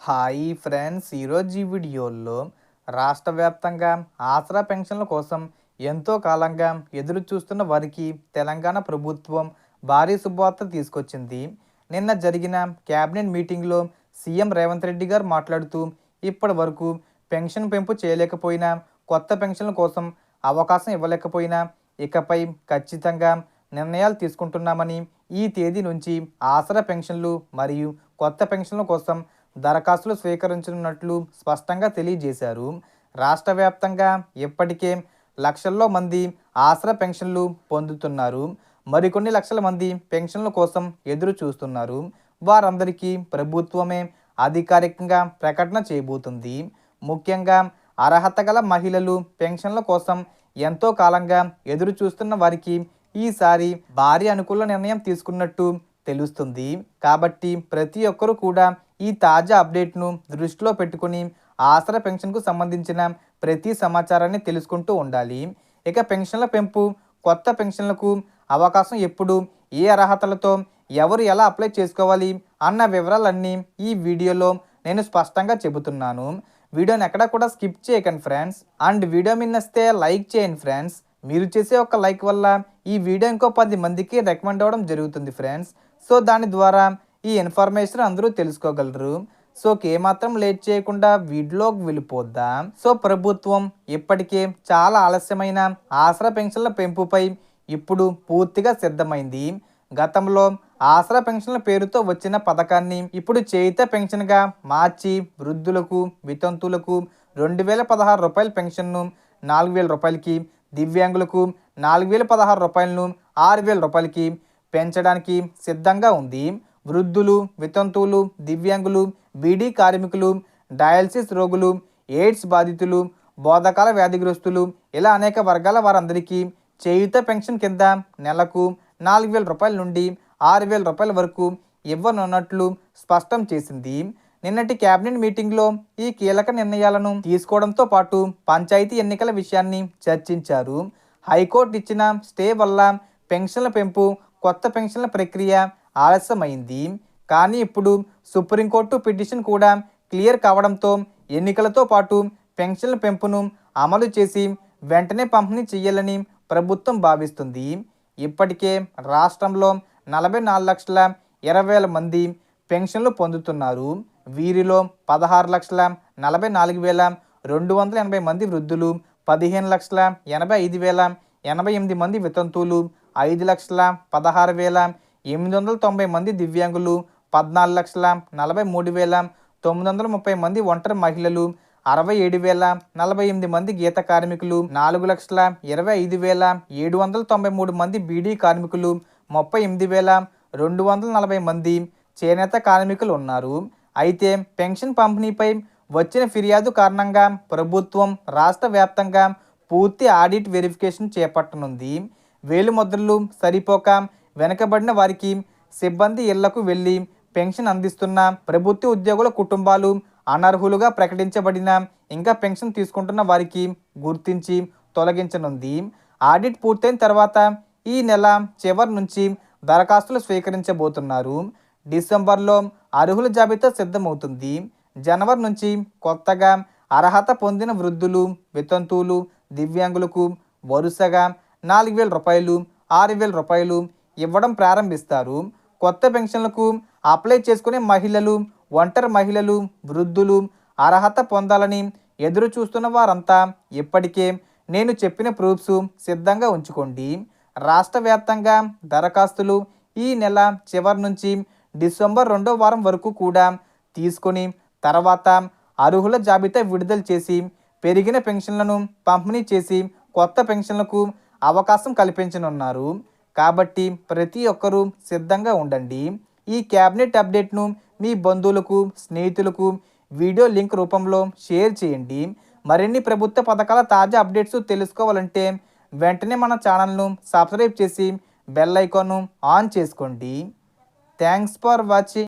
Hi friends ఈరోజు ఈ వీడియోలో రాష్ట్ర వ్యాప్తంగా ఆసరా పెన్షన్ల కోసం ఎంతో కాలంగా ఎదురు చూస్తున్న వారికి తెలంగాణ ప్రభుత్వం భారీ శుభవార్త తీసుకొచ్చింది. నిన్న జరిగిన క్యాబినెట్ మీటింగ్లో సీఎం రేవంత్ రెడ్డి గారు మాట్లాడుతూ ఇప్పటి వరకు పెన్షన్ పెంపు చేయలేకపోయినా కొత్త పెన్షన్ల కోసం అవకాశం ఇవ్వలేకపోయినా ఇకపై ఖచ్చితంగా నిర్ణయాలు తీసుకుంటున్నామని ఈ తేదీ నుంచి ఆసరా పెన్షన్లు మరియు కొత్త పెన్షన్ల కోసం దరఖాస్తులు స్వీకరించనున్నట్లు స్పష్టంగా తెలియజేశారు. రాష్ట్ర వ్యాప్తంగా ఇప్పటికే లక్షల్లో మంది ఆసరా పెన్షన్లు పొందుతున్నారు. మరికొన్ని లక్షల మంది పెన్షన్ల కోసం ఎదురు చూస్తున్నారు. వారందరికీ ప్రభుత్వమే అధికారికంగా ప్రకటన చేయబోతుంది. ముఖ్యంగా అర్హత గల మహిళలు పెన్షన్ల కోసం ఎంతో కాలంగా ఎదురు చూస్తున్న వారికి ఈసారి భారీ అనుకూల నిర్ణయం తీసుకున్నట్టు తెలుస్తుంది. కాబట్టి ప్రతి ఒక్కరూ కూడా ఈ తాజా అప్డేట్ను దృష్టిలో పెట్టుకుని ఆసరా పెన్షన్కు సంబంధించిన ప్రతి సమాచారాన్ని తెలుసుకుంటూ ఉండాలి. ఇక పెన్షన్ల పెంపు కొత్త పెన్షన్లకు అవకాశం ఎప్పుడు ఏ అర్హతలతో ఎవరు ఎలా అప్లై చేసుకోవాలి అన్న వివరాలన్నీ ఈ వీడియోలో నేను స్పష్టంగా చెబుతున్నాను. వీడియోని ఎక్కడ కూడా స్కిప్ చేయకండి ఫ్రెండ్స్. అండ్ వీడియో మిన్నస్తే లైక్ చేయండి ఫ్రెండ్స్. మీరు చేసే ఒక లైక్ వల్ల ఈ వీడియో ఇంకో పది మందికి రికమెండ్ అవ్వడం జరుగుతుంది ఫ్రెండ్స్. సో దాని ద్వారా ఈ ఇన్ఫర్మేషన్ అందరూ తెలుసుకోగలరు. సో ఏమాత్రం లేట్ చేయకుండా వీడియోకి వెళ్ళిపోద్దాం. సో ప్రభుత్వం ఇప్పటికే చాలా ఆలస్యమైన ఆసరా పెన్షన్ల పెంపుపై ఇప్పుడు పూర్తిగా సిద్ధమైంది. గతంలో ఆసరా పెన్షన్ల పేరుతో వచ్చిన పథకాన్ని ఇప్పుడు చేయిత పెన్షన్గా మార్చి వృద్ధులకు వితంతులకు రెండు వేల పదహారు రూపాయల పెన్షన్ను నాలుగు వేల రూపాయలకి దివ్యాంగులకు నాలుగు వేల పదహారు రూపాయలను ఆరు వేల రూపాయలకి పెంచడానికి సిద్ధంగా ఉంది. వృద్ధులు వితంతువులు దివ్యాంగులు బీడీ కార్మికులు డయాలసిస్ రోగులు ఎయిడ్స్ బాధితులు బోధకాల వ్యాధిగ్రస్తులు ఇలా అనేక వర్గాల వారందరికీ చేయుత పెన్షన్ కింద నెలకు నాలుగు వేల రూపాయల నుండి ఆరు వేల రూపాయల వరకు ఇవ్వనున్నట్లు స్పష్టం చేసింది. నిన్నటి కేబినెట్ మీటింగ్లో ఈ కీలక నిర్ణయాలను తీసుకోవడంతో పాటు పంచాయతీ ఎన్నికల విషయాన్ని చర్చించారు. హైకోర్టు ఇచ్చిన స్టే వల్ల పెన్షన్ల పెంపు కొత్త పెన్షన్ల ప్రక్రియ ఆలస్యమైంది. కానీ ఇప్పుడు సుప్రీంకోర్టు పిటిషన్ కూడా క్లియర్ కావడంతో ఎన్నికలతో పాటు పెన్షన్ల పెంపును అమలు చేసి వెంటనే పంపిణీ చేయాలని ప్రభుత్వం భావిస్తుంది. ఇప్పటికే రాష్ట్రంలో నలభై నాలుగు లక్షల ఇరవై వేల మంది పెన్షన్లు పొందుతున్నారు. వీరిలో పదహారు లక్షల నలభై నాలుగు వేల రెండు వందల ఎనభై మంది వృద్ధులు పదిహేను లక్షల ఎనభై ఐదు వేల ఎనభై ఎనిమిది మంది వితంతువులు ఐదు లక్షల పదహారు వేల ఎనిమిది వందల తొంభై మంది దివ్యాంగులు పద్నాలుగు లక్షల నలభై మూడు వేల తొమ్మిది వందల ముప్పై మంది ఒంటరి మహిళలు అరవై ఏడు వేల నలభై ఎనిమిది మంది గీత కార్మికులు నాలుగు లక్షల ఇరవై ఐదు వేల ఏడు వందల తొంభై మూడు మంది బీడీ కార్మికులు ముప్పై ఎనిమిది వేల రెండు వందల నలభై మంది చేనేత కార్మికులు ఉన్నారు. అయితే పెన్షన్ పంపిణీపై వచ్చిన ఫిర్యాదు కారణంగా ప్రభుత్వం రాష్ట్ర వ్యాప్తంగా పూర్తి ఆడిట్ వెరిఫికేషన్ చేపట్టనుంది. వేలిముద్రలు సరిపోక వెనకబడిన వారికి సిబ్బంది ఇళ్ళకు వెళ్ళి పెన్షన్ అందిస్తున్న ప్రభుత్వ ఉద్యోగుల కుటుంబాలు అనర్హులుగా ప్రకటించబడిన ఇంకా పెన్షన్ తీసుకుంటున్న వారికి గుర్తించి తొలగించనుంది. ఆడిట్ పూర్తయిన తర్వాత ఈ నెల చివరి నుంచి దరఖాస్తులు స్వీకరించబోతున్నారు. డిసెంబర్లో అర్హుల జాబితా సిద్ధమవుతుంది. జనవరి నుంచి కొత్తగా అర్హత పొందిన వృద్ధులు వితంతువులు దివ్యాంగులకు వరుసగా నాలుగు వేల రూపాయలు ఆరు వేల రూపాయలు ఇవ్వడం ప్రారంభిస్తారు. కొత్త పెన్షన్లకు అప్లై చేసుకునే మహిళలు ఒంటరి మహిళలు వృద్ధులు అర్హత పొందాలని ఎదురు చూస్తున్న వారంతా ఇప్పటికే నేను చెప్పిన ప్రూఫ్స్ సిద్ధంగా ఉంచుకోండి. రాష్ట్ర వ్యాప్తంగా దరఖాస్తులు ఈ నెల చివరి నుంచి డిసెంబర్ రెండో వారం వరకు కూడా తీసుకొని తర్వాత అర్హుల జాబితా విడుదల చేసి పెరిగిన పెన్షన్లను పంపిణీ చేసి కొత్త పెన్షన్లకు అవకాశం కల్పించనున్నారు. కాబట్టి ప్రతి ఒక్కరూ సిద్ధంగా ఉండండి. ఈ క్యాబినెట్ అప్డేట్ను మీ బంధువులకు స్నేహితులకు వీడియో లింక్ రూపంలో షేర్ చేయండి. మరిన్ని ప్రభుత్వ పథకాల తాజా అప్డేట్స్ తెలుసుకోవాలంటే వెంటనే మన ఛానల్ను సబ్స్క్రైబ్ చేసి బెల్ ఐకాన్ను ఆన్ చేసుకోండి. Thanks for watching.